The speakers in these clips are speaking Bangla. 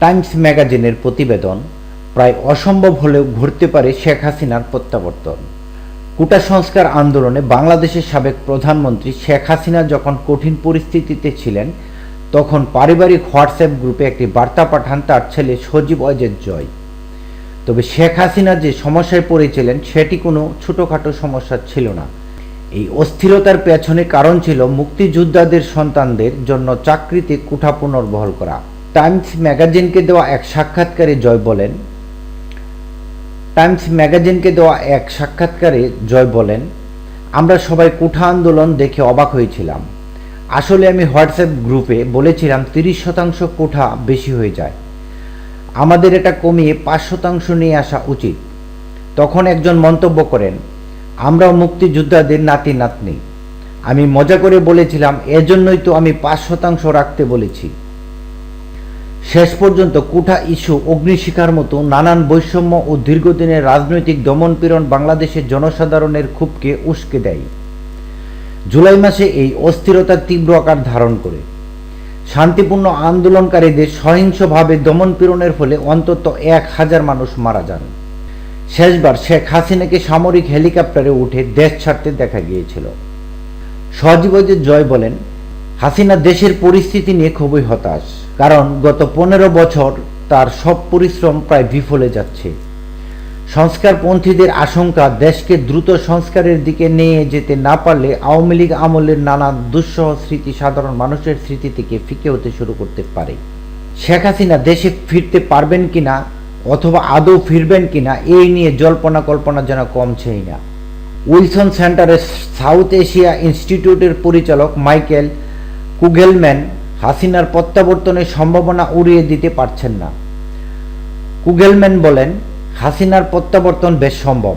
টাইমস ম্যাগাজিনের প্রতিবেদন প্রায় অসম্ভব হলেও ঘুরতে পারে শেখ হাসিনার প্রত্যাবর্তন। কোটা সংস্কার আন্দোলনে বাংলাদেশের সাবেক প্রধানমন্ত্রী শেখ হাসিনা যখন কঠিন পরিস্থিতিতে ছিলেন, তখন পারিবারিক হোয়াটসঅ্যাপ গ্রুপে একটি বার্তা পাঠান তার ছেলে সজীব অজের জয়। তবে শেখ হাসিনা যে সমস্যায় পড়েছিলেন, সেটি কোনো ছোটোখাটো সমস্যা ছিল না। এই অস্থিরতার পেছনে কারণ ছিল মুক্তিযোদ্ধাদের সন্তানদের জন্য চাকরিতে কুঠা পুনর্বহল করা। টাইমস ম্যাগাজিনকে দেওয়া এক সাক্ষাৎকারে জয় বলেন। টাইমস ম্যাগাজিনকে দেওয়া এক সাক্ষাৎকারে জয় বলেন, আমরা সবাই কুঠা আন্দোলন দেখে অবাক হয়েছিলাম। আসলে আমি হোয়াটসঅ্যাপ গ্রুপে বলেছিলাম তিরিশ শতাংশ কোঠা বেশি হয়ে যায়। আমাদের এটা কমিয়ে পাঁচ শতাংশ নিয়ে আসা উচিত। তখন একজন মন্তব্য করেন, আমরাও মুক্তিযোদ্ধাদের নাতি নাতনি। আমি মজা করে বলেছিলাম, এজন্যই তো আমি পাঁচ শতাংশ রাখতে বলেছি। শেষ পর্যন্ত কুঠা ইস্যু, অগ্নিশিখার মতো নানান বৈষম্য ও দীর্ঘদিনের রাজনৈতিক দমনপীড়ন বাংলাদেশের জনসাধারণের ক্ষোভকে উস্কে দেয়। জুলাই মাসে এই অস্থিরতা তীব্র আকার ধারণ করে। শান্তিপূর্ণ আন্দোলনকারীদের সহিংসভাবে দমনপীড়নের ফলে অন্তত এক হাজার মানুষ মারা যান। শেষবার শেখ হাসিনাকে সামরিক হেলিকপ্টারে উঠে দেশ ছাড়তে দেখা গিয়েছিল। সজীবজের জয় বলেন হাসিনা দেশের পরিস্থিতি নিয়ে খুবই হতাশ, কারণ গত পনেরো বছর তার সব পরিশ্রম প্রায় বিফলে যাচ্ছে। সংস্কারপন্থীদের আশঙ্কা দেশকে দ্রুত সংস্কারের দিকে নিয়ে যেতে না পারলে আওয়ামী লীগ আমলের নানা দুঃসহ স্মৃতি সাধারণ মানুষের স্মৃতি থেকে ফিকে হতে শুরু করতে পারে। শেখ হাসিনা দেশে ফিরতে পারবেন কিনা অথবা আদৌ ফিরবেন কিনা, এই নিয়ে জল্পনা কল্পনা যেন কমছেই না। উইলসন সেন্টারের সাউথ এশিয়া ইনস্টিটিউটের পরিচালক মাইকেল কুগেলম্যান হাসিনার প্রত্যাবর্তনের সম্ভাবনা উড়িয়ে দিতে পারছেন না। কুগেলম্যান বলেন, হাসিনার প্রত্যাবর্তন বেশ সম্ভব।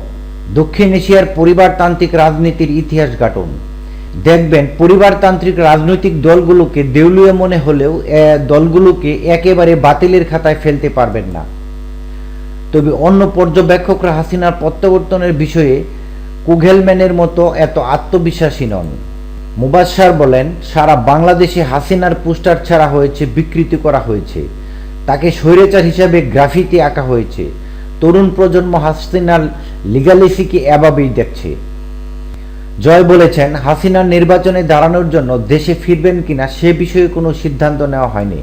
দক্ষিণ এশিয়ার পরিবারতান্ত্রিক রাজনীতির ইতিহাস গাটুন। দেখবেন, পরিবারতান্ত্রিক রাজনৈতিক দলগুলোকে দেউলিয়া মনে হলেও দলগুলোকে একেবারে বাতিলের খাতায় ফেলতে পারবেন না। তবে অন্য পর্যবেক্ষকরা হাসিনার প্রত্যাবর্তনের বিষয়ে কুঘেলম্যানের মতো এত আত্মবিশ্বাসী নন। মুবাসার বলেন, সারা বাংলাদেশে হাসিনার পোস্টার ছাড়া হয়েছে, বিকৃতি করা হয়েছে। তাকে স্বৈরাচার হিসাবে গ্রাফিতি আঁকা হয়েছে। তরুণ প্রজন্ম হাসিনার লিগালিসিকে এভাবেই দেখছে। জয় বলেছেন, হাসিনার নির্বাচনে দাঁড়ানোর জন্য দেশে ফিরবেন কিনা সে বিষয়ে কোনো সিদ্ধান্ত নেওয়া হয়নি।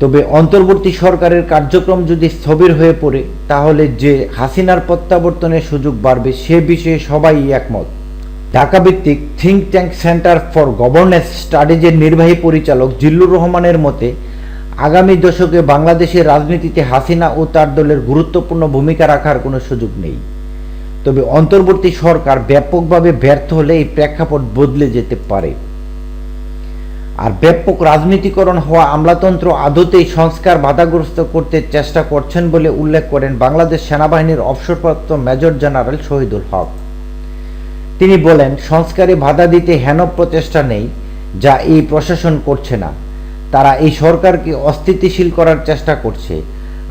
তবে অন্তর্বর্তী সরকারের কার্যক্রম যদি স্থবির হয়ে পড়ে, তাহলে যে হাসিনার প্রত্যাবর্তনের সুযোগ বাড়বে সে বিষয়ে সবাই একমত। ঢাকা ভিত্তিক think tank centre for governance স্টাডিজের নির্বাহী পরিচালক জিল্লুর রহমানের মতে, আগামী দশকে বাংলাদেশের রাজনীতিতে হাসিনা ও তার দলের গুরুত্বপূর্ণ ভূমিকা রাখার কোনো সুযোগ নেই। তবে অন্তর্বর্তী সরকার ব্যাপকভাবে ব্যর্থ হলে এই প্রেক্ষাপট বদলে যেতে পারে। আর ব্যাপক রাজনীতিকরণ হওয়া আমলাতন্ত্র আদতেই সংস্কার বাধাগ্রস্ত করতে চেষ্টা করছেন বলে উল্লেখ করেন বাংলাদেশ সেনাবাহিনীর অবসরপ্রাপ্ত মেজর জেনারেল শহীদুল হক। তিনি বলেন, সংস্কারে বাধা দিতে হেন প্রচেষ্টা নেই, যা এই প্রশাসন করছে না। তারা এই সরকারকে অস্থিতিশীল করার চেষ্টা করছে,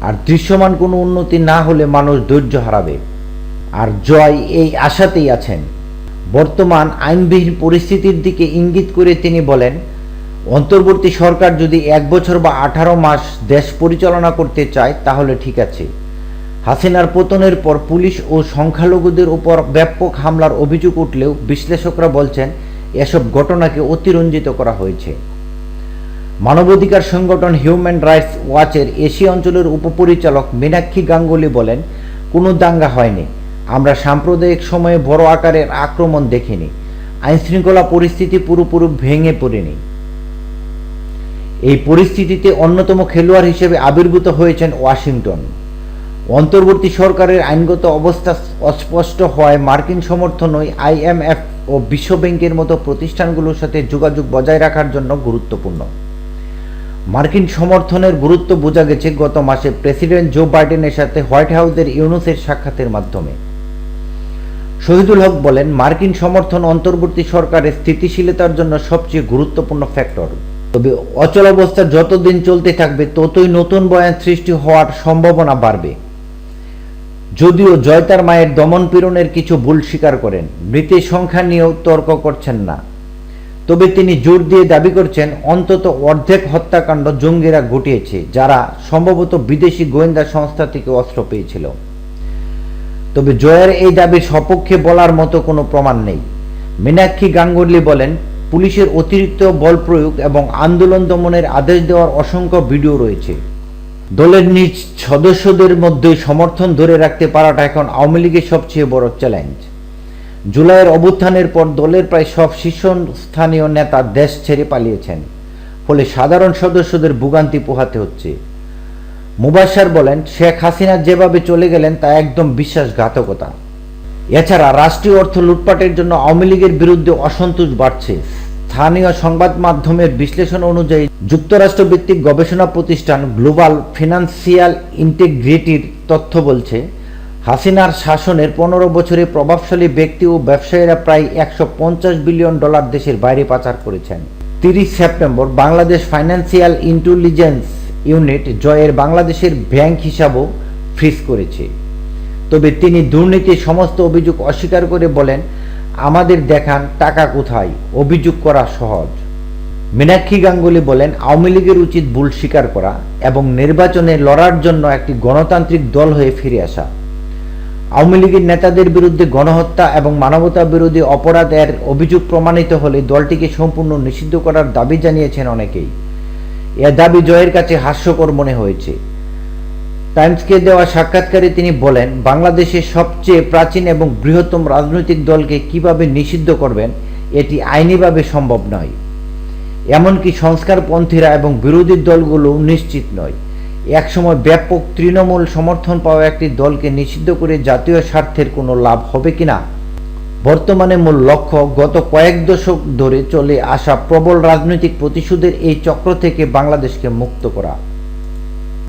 আর দৃশ্যমান কোনো উন্নতি না হলে মানুষ ধৈর্য হারাবে। আর জয় এই আশাতেই আছেন। বর্তমান আইনবিহীন পরিস্থিতির দিকে ইঙ্গিত করে তিনি বলেন, অন্তর্বর্তী সরকার যদি এক বছর বা আঠারো মাস দেশ পরিচালনা করতে চায়, তাহলে ঠিক আছে। হাসিনার পতনের পর পুলিশ ও সংখ্যালঘুদের উপর ব্যাপক হামলার অভিযোগ উঠলেও বিশ্লেষকরা বলছেন, এসব ঘটনাকে অতিরঞ্জিত করা হয়েছে। মানবাধিকার সংগঠন হিউম্যান রাইটস ওয়াচের এশিয়া অঞ্চলের উপপরিচালক মীনাক্ষী গাঙ্গুলি বলেন, কোনো দাঙ্গা হয়নি। আমরা সাম্প্রদায়িক সময়ে বড় আকারের আক্রমণ দেখিনি। আইনশৃঙ্খলা পরিস্থিতি পুরোপুরি ভেঙে পড়েনি। এই পরিস্থিতিতে অন্যতম খেলোয়াড় হিসেবে আবির্ভূত হয়েছেন ওয়াশিংটন। অন্তর্বর্তী সরকারের আইনগত অবস্থা অস্পষ্ট হওয়ায় মার্কিন সমর্থনই আইএমএফ ও বিশ্বব্যাংকের মতো প্রতিষ্ঠানগুলোর সাথে যোগাযোগ বজায় রাখার জন্য গুরুত্বপূর্ণ। মার্কিন সমর্থনের গুরুত্ব বোঝা গেছে গত মাসে প্রেসিডেন্ট জো বাইডেনের সাথে হোয়াইট হাউসের ইউনুসের সাক্ষাতের মাধ্যমে। শহীদুল হক বলেন, মার্কিন সমর্থন অন্তর্বর্তী সরকারের স্থিতিশীলতার জন্য সবচেয়ে গুরুত্বপূর্ণ ফ্যাক্টর। তবে অচল অবস্থা যতদিন চলতে থাকবে, ততই নতুন বয়ান সৃষ্টি হওয়ার সম্ভাবনা বাড়বে। যদিও জয়তার মায়ের দমন পীড়নের কিছু ভুল স্বীকার করেন, মৃতের সংখ্যা নিয়েও তর্ক করছেন না। তবে তিনি জোর দিয়ে দাবি করছেন, অন্তত অর্ধেক হত্যাকাণ্ড জঙ্গিরা ঘটিয়েছে, যারা সম্ভবত বিদেশি গোয়েন্দা সংস্থা থেকে অস্ত্র পেয়েছিল। তবে জয়ের এই দাবির সপক্ষে বলার মতো কোনো প্রমাণ নেই। মীনাক্ষী গাঙ্গুলি বলেন, পুলিশের অতিরিক্ত বল প্রয়োগ এবং আন্দোলন দমনের আদেশ দেওয়ার অসংখ্য ভিডিও রয়েছে। দলের নিজ সদস্যদের মধ্যে সমর্থন ধরে রাখতে পারাটা এখন আওয়ামী লীগের সবচেয়ে বড় চ্যালেঞ্জ জুলাইয়ের অভ্যুত্থানের পর দলের প্রায় সব শীর্ষস্থানীয় নেতা দেশ ছেড়ে পালিয়েছেন, ফলে সাধারণ সদস্যদের ভোগান্তি পোহাতে হচ্ছে। মুবাসার বলেন, শেখ হাসিনা যেভাবে চলে গেলেন তা একদম বিশ্বাসঘাতকতা। এছাড়া রাষ্ট্রীয় অর্থ লুটপাটের জন্য আওয়ামী লীগের বিরুদ্ধে অসন্তোষ বাড়ছে। স্থানীয় সংবাদ মাধ্যমের বিশ্লেষণ অনুযায়ী যুক্তরাষ্ট্র ভিত্তিক গবেষণা প্রতিষ্ঠান গ্লোবাল ফিনান্সিয়াল ইন্টিগ্রিটির তথ্য বলছে, হাসিনার শাসনের পনেরো বছরে প্রভাবশালী ব্যক্তি ও ব্যবসায়ীরা প্রায় একশো পঞ্চাশ বিলিয়ন ডলার দেশের বাইরে পাচার করেছেন। তিরিশ September Bangladesh financial intelligence unit জয়ের বাংলাদেশের ব্যাংক হিসাবও ফ্রিজ করেছে। তবে তিনি দুর্নীতির সমস্ত অভিযোগ অস্বীকার করে বলেন আমাদের দেখান টাকা কোথায়? অভিযোগ করা সহজ। মীনাক্ষী গাঙ্গুলি বলেন, আওয়ামী লীগের উচিত ভুল স্বীকার করা এবং নির্বাচনে লড়ার জন্য একটি গণতান্ত্রিক দল হয়ে ফিরে আসা। আওয়ামী লীগের নেতাদের বিরুদ্ধে গণহত্যা এবং মানবতা বিরোধী অপরাধের অভিযোগ প্রমাণিত হলে দলটিকে সম্পূর্ণ নিষিদ্ধ করার দাবি জানিয়েছেন অনেকেই। এ দাবি জয়ের কাছে হাস্যকর মনে হয়েছে। টাইমসকে দেওয়া সাক্ষাৎকারে তিনি বলেন বাংলাদেশের সবচেয়ে প্রাচীন এবং বৃহত্তম রাজনৈতিক দলকে কীভাবে নিষিদ্ধ করবেন, এটি আইনিভাবে সম্ভব নয়। এমনকি সংস্কারপন্থীরা এবং বিরোধী দলগুলো নিশ্চিত নয়। একসময় ব্যাপক তৃণমূল সমর্থন পাওয়া একটি দলকে নিষিদ্ধ করে জাতীয় স্বার্থের কোনো লাভ হবে কিনা? বর্তমানে মূল লক্ষ্য গত কয়েক দশক ধরে চলে আসা প্রবল রাজনৈতিক প্রতিশোধের এই চক্র থেকে বাংলাদেশকে মুক্ত করা।